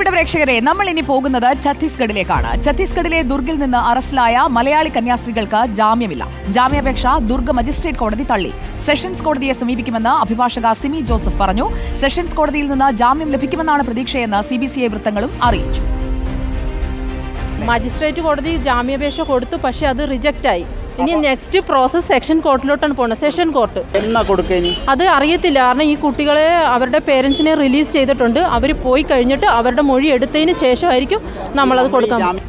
പ്രിയപ്പെട്ട പ്രേക്ഷകരെ നമ്മൾ ഇനി പോകുന്നത് ഛത്തീസ്ഗഡിലേക്കാണ്. ഛത്തീസ്ഗഡിലെ ദുർഗിൽ നിന്ന് അറസ്റ്റിലായ മലയാളി കന്യാസ്ത്രീകൾക്ക് ജാമ്യമില്ല. ജാമ്യാപേക്ഷ ദുർഗ് മജിസ്ട്രേറ്റ് കോടതി തള്ളി. സെഷൻസ് കോടതിയെ സമീപിക്കുമെന്ന് അഭിഭാഷക സിമി ജോസഫ് പറഞ്ഞു. സെഷൻസ് കോടതിയിൽ നിന്ന് ജാമ്യം ലഭിക്കുമെന്നാണ് പ്രതീക്ഷയെന്ന് സി ബി സി ഐ വൃത്തങ്ങളും അറിയിച്ചു. മജിസ്ട്രേറ്റ് കോടതി ജാമ്യാപേക്ഷ കൊടുത്തു പക്ഷേ അത് റിജക്റ്റ് ആയി ഇനി നെക്സ്റ്റ് പ്രോസസ് സെക്ഷൻ കോർട്ടിലോട്ടാണ് പോകുന്നത് സെഷൻ കോർട്ട് എന്നാ കൊടുക്കുക ഇനി? അത് അറിയത്തില്ല. കാരണം ഈ കുട്ടികളെ അവരുടെ പേരൻസിനെ റിലീസ് ചെയ്തിട്ടുണ്ട്. അവർ പോയി കഴിഞ്ഞിട്ട് അവരുടെ മൊഴി എടുത്തതിന് ശേഷമായിരിക്കും നമ്മളത് കൊടുക്കാൻ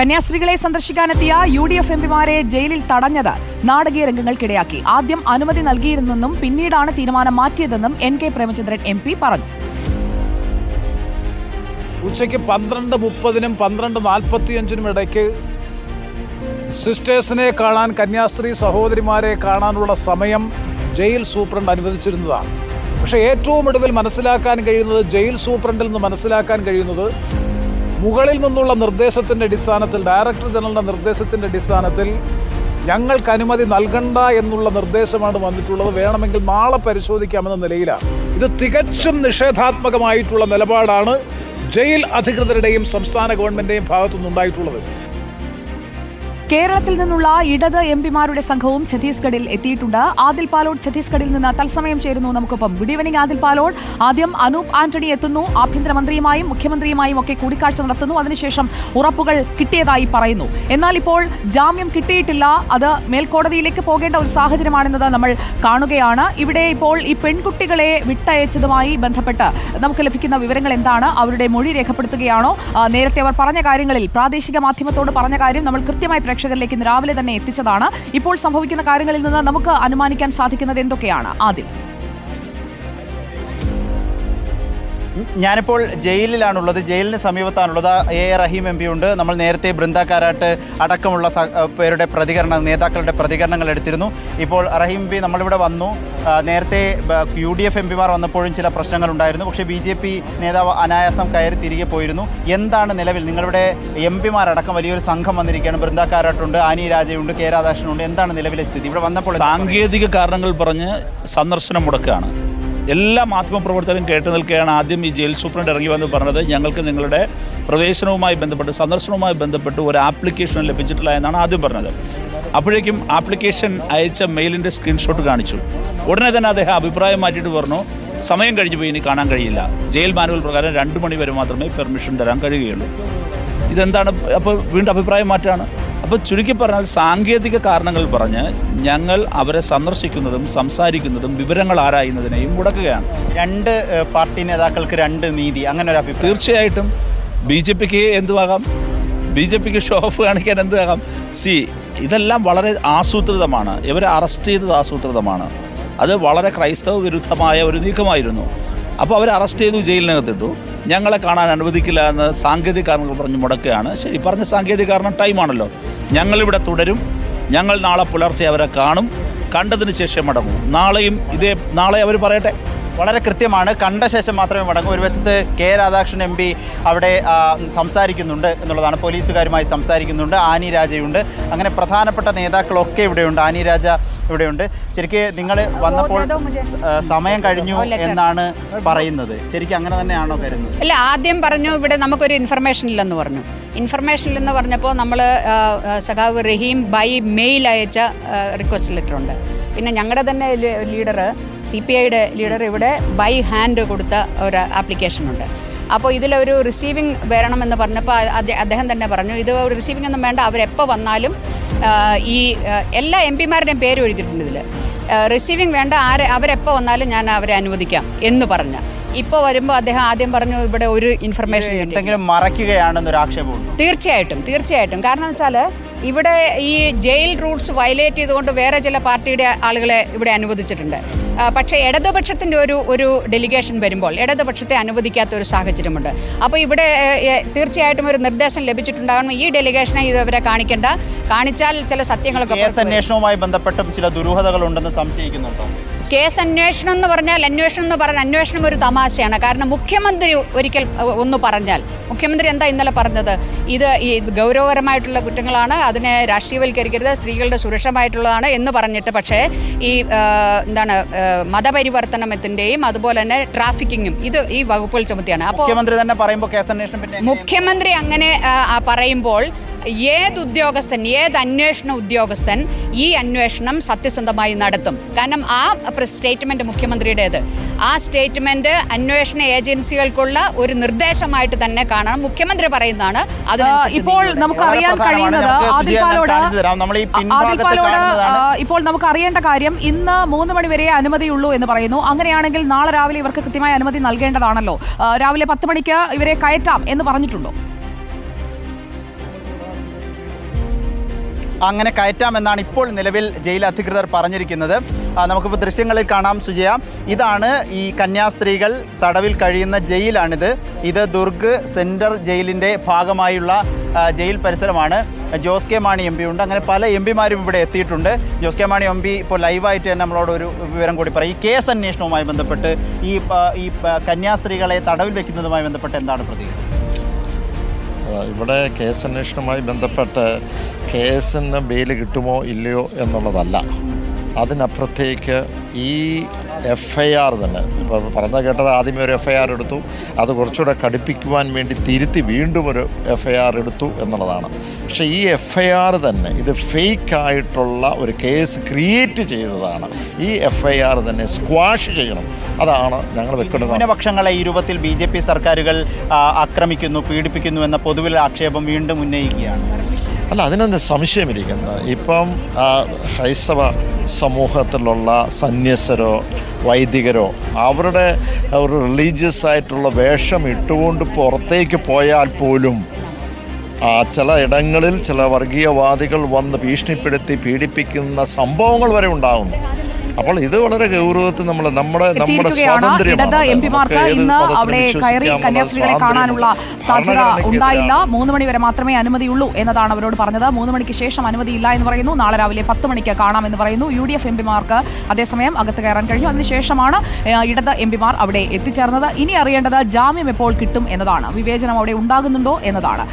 കന്യാസ്ത്രീകളെ സന്ദർശിക്കാനെത്തിയ യു ഡി എഫ് എംപിമാരെ ജയിലിൽ തടഞ്ഞത് നാടകീയ രംഗങ്ങൾക്കിടയാക്കി. ആദ്യം അനുമതി നൽകിയിരുന്നെന്നും പിന്നീടാണ് തീരുമാനം മാറ്റിയതെന്നും N K Premachandran M P പറഞ്ഞു. ഉച്ചയ്ക്ക് പന്ത്രണ്ട് മുപ്പതിനും പന്ത്രണ്ട് നാൽപ്പത്തിയഞ്ചിനും ഇടയ്ക്ക് സിസ്റ്റേഴ്സിനെ കാണാൻ കന്യാസ്ത്രീ സഹോദരിമാരെ കാണാനുള്ള സമയം ജയിൽ സൂപ്രണ്ട് അനുവദിച്ചിരുന്നതാണ്. പക്ഷേ ഏറ്റവും ഒടുവിൽ മനസ്സിലാക്കാൻ കഴിയുന്നത് ജയിൽ സൂപ്രണ്ടിൽ നിന്ന് മനസ്സിലാക്കാൻ കഴിയുന്നത് മുകളിൽ നിന്നുള്ള നിർദ്ദേശത്തിന്റെ അടിസ്ഥാനത്തിൽ ഡയറക്ടർ ജനറലിന്റെ നിർദ്ദേശത്തിന്റെ അടിസ്ഥാനത്തിൽ ഞങ്ങൾക്ക് അനുമതി നൽകണ്ട എന്നുള്ള നിർദ്ദേശമാണ് വന്നിട്ടുള്ളത്. വേണമെങ്കിൽ നാളെ പരിശോധിക്കാമെന്ന നിലയിലാണ്. ഇത് തികച്ചും നിഷേധാത്മകമായിട്ടുള്ള നിലപാടാണ് ജയിൽ അധികൃതരുടെയും സംസ്ഥാന ഗവൺമെന്റിന്റെയും ഭാഗത്തുനിന്നുണ്ടായിട്ടുള്ളത്. കേരളത്തിൽ നിന്നുള്ള ഇടത് എം പിമാരുടെ സംഘവും ഛത്തീസ്ഗഡിൽ എത്തിയിട്ടുണ്ട്. ആദിൽ പാലോട് ഛത്തീസ്ഗഡിൽ നിന്ന് തത്സമയം ചേരുന്നു നമുക്കൊപ്പം. ഗുഡ് ഈവനിംഗ് ആദിൽ പാലോട് ആദ്യം അനൂപ് ആന്റണി എത്തുന്നു. ആഭ്യന്തരമന്ത്രിയുമായും മുഖ്യമന്ത്രിയുമായും ഒക്കെ കൂടിക്കാഴ്ച നടത്തുന്നു. അതിനുശേഷം ഉറപ്പുകൾ കിട്ടിയതായി പറയുന്നു. എന്നാൽ ഇപ്പോൾ ജാമ്യം കിട്ടിയിട്ടില്ല. അത് മേൽക്കോടതിയിലേക്ക് പോകേണ്ട ഒരു സാഹചര്യമാണെന്നത് നമ്മൾ കാണുകയാണ്. ഇവിടെ ഇപ്പോൾ ഈ പെൺകുട്ടികളെ വിട്ടയച്ചതുമായി ബന്ധപ്പെട്ട് നമുക്ക് ലഭിക്കുന്ന വിവരങ്ങൾ എന്താണ്? അവരുടെ മൊഴി രേഖപ്പെടുത്തുകയാണോ? നേരത്തെ അവർ പറഞ്ഞ കാര്യങ്ങളിൽ പ്രാദേശിക മാധ്യമത്തോട് പറഞ്ഞ കാര്യം നമ്മൾ കൃത്യമായി പ്രേക്ഷകരിലേക്ക് ഇന്ന് രാവിലെ തന്നെ എത്തിച്ചതാണ്. ഇപ്പോൾ സംഭവിക്കുന്ന കാര്യങ്ങളിൽ നിന്ന് നമുക്ക് അനുമാനിക്കാൻ സാധിക്കുന്നത് എന്തൊക്കെയാണ്? ആദ്യം ഞാനിപ്പോൾ ജയിലിലാണുള്ളത് ജയിലിന് സമീപത്താണുള്ളത്. A A Rahim M P ഉണ്ട്. നമ്മൾ നേരത്തെ ബൃന്ദ അടക്കമുള്ള പേരുടെ പ്രതികരണം നേതാക്കളുടെ പ്രതികരണങ്ങൾ എടുത്തിരുന്നു. ഇപ്പോൾ റഹീം എം പി നമ്മളിവിടെ വന്നു. നേരത്തെ യു ഡി എഫ് എം പിമാർ വന്നപ്പോഴും ചില പ്രശ്നങ്ങൾ ഉണ്ടായിരുന്നു. പക്ഷേ ബി ജെ പി നേതാവ് അനായാസം കയറി തിരികെ പോയിരുന്നു. എന്താണ് നിലവിൽ നിങ്ങളുടെ എം പിമാരടക്കം വലിയൊരു സംഘം വന്നിരിക്കുകയാണ്? ബൃന്ദ ആനി രാജയുണ്ട് കെ രാധാകൃഷ്ണനുണ്ട് എന്താണ് നിലവിലെ സ്ഥിതി? ഇവിടെ വന്നപ്പോൾ സാങ്കേതിക കാരണങ്ങൾ പറഞ്ഞ് സന്ദർശനം മുടക്കുകയാണ്. എല്ലാ മാധ്യമപ്രവർത്തകരും കേട്ടു നിൽക്കുകയാണ് ആദ്യം ഈ ജയിൽ സൂപ്രണ്ട് ഇറങ്ങി വന്ന് പറഞ്ഞത്. ഞങ്ങൾക്ക് നിങ്ങളുടെ പ്രവേശനവുമായി ബന്ധപ്പെട്ട് സന്ദർശനവുമായി ബന്ധപ്പെട്ട് ഒരു ആപ്ലിക്കേഷൻ ലഭിച്ചിട്ടില്ല എന്നാണ് ആദ്യം പറഞ്ഞത്. അപ്പോഴേക്കും ആപ്ലിക്കേഷൻ അയച്ച മെയിലിന്റെ സ്ക്രീൻഷോട്ട് കാണിച്ചു. ഉടനെ തന്നെ അദ്ദേഹം അഭിപ്രായം മാറ്റിയിട്ട് പറഞ്ഞു സമയം കഴിഞ്ഞു പോയി ഇനി കാണാൻ കഴിയില്ല. ജയിൽ മാനുവൽ പ്രകാരം രണ്ട് മണി വരെ മാത്രമേ പെർമിഷൻ തരാൻ കഴിയുകയുള്ളൂ. ഇതെന്താണ്? അപ്പോൾ വീണ്ടും അഭിപ്രായം മാറ്റാണ്. അപ്പോൾ ചുരുക്കി പറഞ്ഞാൽ സാങ്കേതിക കാരണങ്ങൾ പറഞ്ഞ് ഞങ്ങൾ അവരെ സന്ദർശിക്കുന്നതും സംസാരിക്കുന്നതും വിവരങ്ങൾ ആരായുന്നതിനെയും മുടക്കുകയാണ്. രണ്ട് പാർട്ടി നേതാക്കൾക്ക് രണ്ട് നീതി അങ്ങനെ ഒരു അഭിപ്രായം. തീർച്ചയായിട്ടും. ബി ജെ പിക്ക് എന്തുവാകാം? ബി ജെ പിക്ക് ഷോ ഓഫ് കാണിക്കാൻ എന്തുവാകാം? സി ഇതെല്ലാം വളരെ ആസൂത്രിതമാണ്. ഇവരെ അറസ്റ്റ് ചെയ്തത് ആസൂത്രിതമാണ്. അത് വളരെ ക്രൈസ്തവ വിരുദ്ധമായ ഒരു നീക്കമായിരുന്നു. അപ്പോൾ അവരെ അറസ്റ്റ് ചെയ്തു ജയിലിനകത്തിട്ടു. ഞങ്ങളെ കാണാൻ അനുവദിക്കില്ല എന്ന് സാങ്കേതിക കാരണങ്ങൾ പറഞ്ഞ് മുടക്കുകയാണ്. ശരി പറഞ്ഞ സാങ്കേതിക കാരണം ടൈമാണല്ലോ ഞങ്ങളിവിടെ തുടരും. ഞങ്ങൾ നാളെ പുലർച്ചെ അവരെ കാണും. കണ്ടതിന് ശേഷം മടങ്ങും. നാളെയും ഇതേ നാളെ അവർ പറയട്ടെ. വളരെ കൃത്യമാണ്. കണ്ട ശേഷം മാത്രമേ മടങ്ങൂ. ഒരു വശത്ത് കെ രാധാകൃഷ്ണൻ എം പി അവിടെ സംസാരിക്കുന്നുണ്ട് എന്നുള്ളതാണ്. പോലീസുകാരുമായി സംസാരിക്കുന്നുണ്ട്. ആനി രാജയുണ്ട്. അങ്ങനെ പ്രധാനപ്പെട്ട നേതാക്കളൊക്കെ ഇവിടെയുണ്ട്. ആനി രാജ ഇവിടെയുണ്ട്. ശരിക്കും നിങ്ങൾ വന്നപ്പോൾ സമയം കഴിഞ്ഞു എന്നാണ് പറയുന്നത്. ശരിക്കും അങ്ങനെ തന്നെയാണോ കരുതുന്നത്? അല്ല ആദ്യം പറഞ്ഞു ഇവിടെ നമുക്കൊരു ഇൻഫർമേഷൻ ഇല്ലെന്ന് പറഞ്ഞു. ഇൻഫർമേഷൻ ഇല്ലെന്ന് പറഞ്ഞപ്പോൾ നമ്മൾ സഖാവ് റഹീം ബൈ മെയിൽ അയച്ച റിക്വസ്റ്റ് ലെറ്റർ ഉണ്ട്. പിന്നെ ഞങ്ങളുടെ തന്നെ ലീഡർ സി പി ഐയുടെ ലീഡർ ഇവിടെ ബൈ ഹാൻഡ് കൊടുത്ത ഒരു ആപ്ലിക്കേഷനുണ്ട്. അപ്പോൾ ഇതിലൊരു റിസീവിംഗ് വരണമെന്ന് പറഞ്ഞപ്പോൾ അദ്ദേഹം തന്നെ പറഞ്ഞു ഇത് റിസീവിംഗ് ഒന്നും വേണ്ട അവരെപ്പോൾ വന്നാലും ഈ എല്ലാ എം പിമാരുടെയും പേര് എഴുതിയിട്ടുണ്ട് ഇതിൽ റിസീവിംഗ് വേണ്ട ആരെ അവരെപ്പോൾ വന്നാലും ഞാൻ അവരെ അനുവദിക്കാം എന്ന് പറഞ്ഞു. ഇപ്പോൾ വരുമ്പോൾ അദ്ദേഹം ആദ്യം പറഞ്ഞു ഇവിടെ ഒരു ഇൻഫർമേഷൻ എന്തെങ്കിലും മറയ്ക്കുകയാണെന്നൊരു ആക്ഷേപം തീർച്ചയായിട്ടും തീർച്ചയായിട്ടും. കാരണം വെച്ചാൽ ഇവിടെ ഈ ജയിൽ റൂൾസ് വയലേറ്റ് ചെയ്തുകൊണ്ട് വേറെ ചില പാർട്ടിയുടെ ആളുകളെ ഇവിടെ അനുവദിച്ചിട്ടുണ്ട്. പക്ഷേ ഇടതുപക്ഷത്തിന്റെ ഒരു ഒരു ഡെലിഗേഷൻ വരുമ്പോൾ ഇടതുപക്ഷത്തെ അനുവദിക്കാത്ത ഒരു സാഹചര്യമുണ്ട്. അപ്പോൾ ഇവിടെ തീർച്ചയായിട്ടും ഒരു നിർദ്ദേശം ലഭിച്ചിട്ടുണ്ടാകണം ഈ ഡെലിഗേഷനെ ഇതുവരെ കാണിക്കേണ്ട. കാണിച്ചാൽ ചില സത്യങ്ങളൊക്കെ. അന്വേഷണവുമായി ബന്ധപ്പെട്ടും ചില ദുരൂഹതകൾ ഉണ്ടെന്ന് സംശയിക്കുന്നുണ്ടോ? കേസ് അന്വേഷണം എന്ന് പറഞ്ഞാൽ അന്വേഷണം എന്ന് പറഞ്ഞാൽ അന്വേഷണം ഒരു തമാശയാണ്. കാരണം മുഖ്യമന്ത്രി ഒരിക്കൽ ഒന്ന് പറഞ്ഞാൽ. മുഖ്യമന്ത്രി എന്താ ഇന്നലെ പറഞ്ഞത്? ഇത് ഈ ഗൗരവകരമായിട്ടുള്ള കുറ്റങ്ങളാണ് അതിനെ രാഷ്ട്രീയവൽക്കരിക്കരുത് സ്ത്രീകളുടെ സുരക്ഷമായിട്ടുള്ളതാണ് എന്ന് പറഞ്ഞിട്ട് പക്ഷേ ഈ എന്താണ് മതപരിവർത്തനത്തിന്റെയും മതപരിവർത്തനത്തിന്റെയും അതുപോലെ തന്നെ ട്രാഫിക്കിങ്ങും ഇത് ഈ വകുപ്പുകൾ ചുമത്തിയാണ്. അപ്പോൾ മുഖ്യമന്ത്രി തന്നെ പറയുമ്പോൾ കേസ് അന്വേഷണം മുഖ്യമന്ത്രി അങ്ങനെ പറയുമ്പോൾ ഏത് ഉദ്യോഗസ്ഥൻ ഏത് അന്വേഷണ ഉദ്യോഗസ്ഥൻ ഈ അന്വേഷണം സത്യസന്ധമായി നടത്തും? കാരണം ആ സ്റ്റേറ്റ്മെന്റ് മുഖ്യമന്ത്രിയുടേത്. ആ സ്റ്റേറ്റ്മെന്റ് അന്വേഷണ ഏജൻസികൾക്കുള്ള ഒരു നിർദ്ദേശമായിട്ട് തന്നെ കാണണം. മുഖ്യമന്ത്രി പറയുന്നതാണ് അത് ഇപ്പോൾ നമുക്കറിയാൻ നമുക്ക് അറിയാൻ കഴിയുന്നത് ഇപ്പോൾ നമുക്ക് അറിയേണ്ട കാര്യം ഇന്ന് മൂന്ന് മണി വരെ അനുമതിയുള്ളൂ എന്ന് പറയുന്നു. അങ്ങനെയാണെങ്കിൽ നാളെ രാവിലെ ഇവർക്ക് കൃത്യമായ അനുമതി നൽകേണ്ടതാണല്ലോ. രാവിലെ പത്ത് മണിക്ക് ഇവരെ കയറ്റാം എന്ന് പറഞ്ഞിട്ടുണ്ടോ? അങ്ങനെ കയറ്റാമെന്നാണ് ഇപ്പോൾ നിലവിൽ ജയിൽ അധികൃതർ പറഞ്ഞിരിക്കുന്നത്. നമുക്കിപ്പോൾ ദൃശ്യങ്ങളിൽ കാണാം സുജയ. ഇതാണ് ഈ കന്യാസ്ത്രീകൾ തടവിൽ കഴിയുന്ന ജയിലാണിത്. ഇത് ദുർഗ് സെൻട്രൽ ജയിലിന്റെ ഭാഗമായുള്ള ജയിൽ പരിസരമാണ്. Jose K Mani M P ഉണ്ട്. അങ്ങനെ പല എം പിമാരും ഇവിടെ എത്തിയിട്ടുണ്ട്. Jose K Mani M P ഇപ്പോൾ ലൈവായിട്ട് തന്നെ നമ്മളോട് ഒരു വിവരം കൂടി പറയും. ഈ കേസ് അന്വേഷണവുമായി ബന്ധപ്പെട്ട് ഈ ഈ കന്യാസ്ത്രീകളെ തടവിൽ വെക്കുന്നതുമായി ബന്ധപ്പെട്ട് എന്താണ് പ്രതികരണം? ഇവിടെ കേസ് അന്വേഷണവുമായി ബന്ധപ്പെട്ട് കേസിന് ബെയിൽ കിട്ടുമോ ഇല്ലയോ എന്നുള്ളതല്ല. അതിനപ്പുറത്തേക്ക് ഈ എഫ് ഐ ആർ തന്നെ. ഇപ്പോൾ പറഞ്ഞ കേട്ടത് ആദ്യമേ ഒരു എഫ് ഐ ആർ എടുത്തു. അത് കുറച്ചുകൂടെ കടുപ്പിക്കുവാൻ വേണ്ടി തിരുത്തി വീണ്ടും ഒരു എഫ് ഐ ആർ എടുത്തു എന്നുള്ളതാണ്. പക്ഷേ ഈ എഫ് ഐ ആർ തന്നെ ഇത് ഫേക്ക് ആയിട്ടുള്ള ഒരു കേസ് ക്രിയേറ്റ് ചെയ്തതാണ്. ഈ എഫ് ഐ ആർ തന്നെ സ്ക്വാഷ് ചെയ്യണം. അതാണ് ഞങ്ങൾ വെക്കുന്നത് ന്യൂനപക്ഷങ്ങളെ ഈ രൂപത്തിൽ ബി ജെ പി സർക്കാരുകൾ ആക്രമിക്കുന്നു പീഡിപ്പിക്കുന്നു എന്ന പൊതുവിൽ ആക്ഷേപം വീണ്ടും ഉന്നയിക്കുകയാണ്. അല്ല അതിനൊന്നും സംശയമിരിക്കുന്നത് ഇപ്പം ക്രൈസ്തവ സമൂഹത്തിലുള്ള സന്യസരോ വൈദികരോ അവരുടെ ഒരു റിലീജിയസ് ആയിട്ടുള്ള വേഷം ഇട്ടുകൊണ്ട് പുറത്തേക്ക് പോയാൽ പോലും ചില ഇടങ്ങളിൽ ചില വർഗീയവാദികൾ വന്ന് ഭീഷണിപ്പെടുത്തി പീഡിപ്പിക്കുന്ന സംഭവങ്ങൾ വരെ ഉണ്ടാകുന്നു അപ്പോൾ ഇത് വളരെ ഗൗരവത്തിൽ നമ്മൾ നമ്മുടെ നമ്മുടെ ഇടത് എം പിമാർക്ക് ഇന്ന് അവിടെ കയറി കന്യാസ്ത്രീകളെ കാണാനുള്ള സാധ്യത ഉണ്ടായില്ല. മൂന്ന് മണി വരെ മാത്രമേ അനുമതിയുള്ളൂ എന്നതാണ് അവരോട് പറഞ്ഞത്. മൂന്ന് മണിക്ക് ശേഷം അനുമതിയില്ല എന്ന് പറയുന്നു. നാളെ രാവിലെ പത്ത് മണിക്ക് കാണാമെന്ന് പറയുന്നു. യു ഡി എഫ് എം പിമാർക്ക് അതേസമയം അകത്ത് കയറാൻ കഴിഞ്ഞു. അതിനുശേഷമാണ് ഇടത് എം പിമാർ അവിടെ എത്തിച്ചേർന്നത്. ഇനി അറിയേണ്ടത് ജാമ്യം എപ്പോൾ കിട്ടും എന്നതാണ്. വിവേചനം അവിടെ ഉണ്ടാകുന്നുണ്ടോ എന്നതാണ്.